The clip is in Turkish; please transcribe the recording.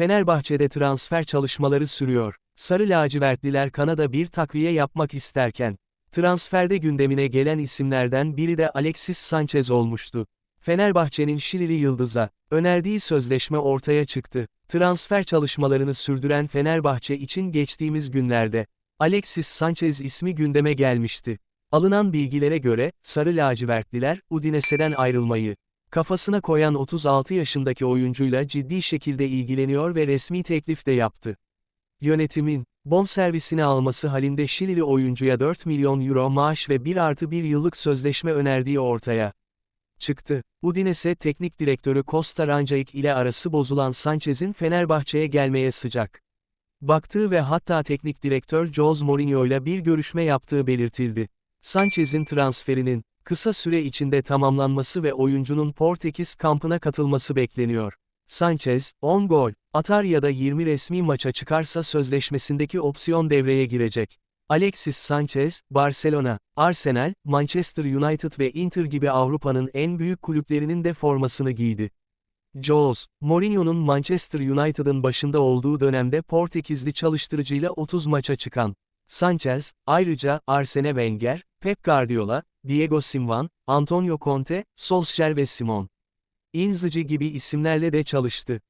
Fenerbahçe'de transfer çalışmaları sürüyor. Sarı lacivertliler Kanada bir takviye yapmak isterken, transferde gündemine gelen isimlerden biri de Alexis Sanchez olmuştu. Fenerbahçe'nin Şilili Yıldız'a, önerdiği sözleşme ortaya çıktı. Transfer çalışmalarını sürdüren Fenerbahçe için geçtiğimiz günlerde, Alexis Sanchez ismi gündeme gelmişti. Alınan bilgilere göre, Sarı lacivertliler, Udinese'den ayrılmayı, kafasına koyan 36 yaşındaki oyuncuyla ciddi şekilde ilgileniyor ve resmi teklif de yaptı. Yönetimin, bonservisini alması halinde Şilili oyuncuya 4 milyon euro maaş ve 1 artı 1 yıllık sözleşme önerdiği ortaya çıktı. Udinese teknik direktörü Costa Rancaik ile arası bozulan Sanchez'in Fenerbahçe'ye gelmeye sıcak. Baktığı ve hatta teknik direktör Jose Mourinho ile bir görüşme yaptığı belirtildi. Sanchez'in transferinin, kısa süre içinde tamamlanması ve oyuncunun Portekiz kampına katılması bekleniyor. Sanchez, 10 gol, atar ya da 20 resmi maça çıkarsa sözleşmesindeki opsiyon devreye girecek. Alexis Sanchez, Barcelona, Arsenal, Manchester United ve Inter gibi Avrupa'nın en büyük kulüplerinin de formasını giydi. Jose, Mourinho'nun Manchester United'ın başında olduğu dönemde Portekizli çalıştırıcıyla 30 maça çıkan Sanchez, ayrıca Arsene Wenger, Pep Guardiola, Diego Simeone, Antonio Conte, Solskjaer ve Simon Inzaghi gibi isimlerle de çalıştı.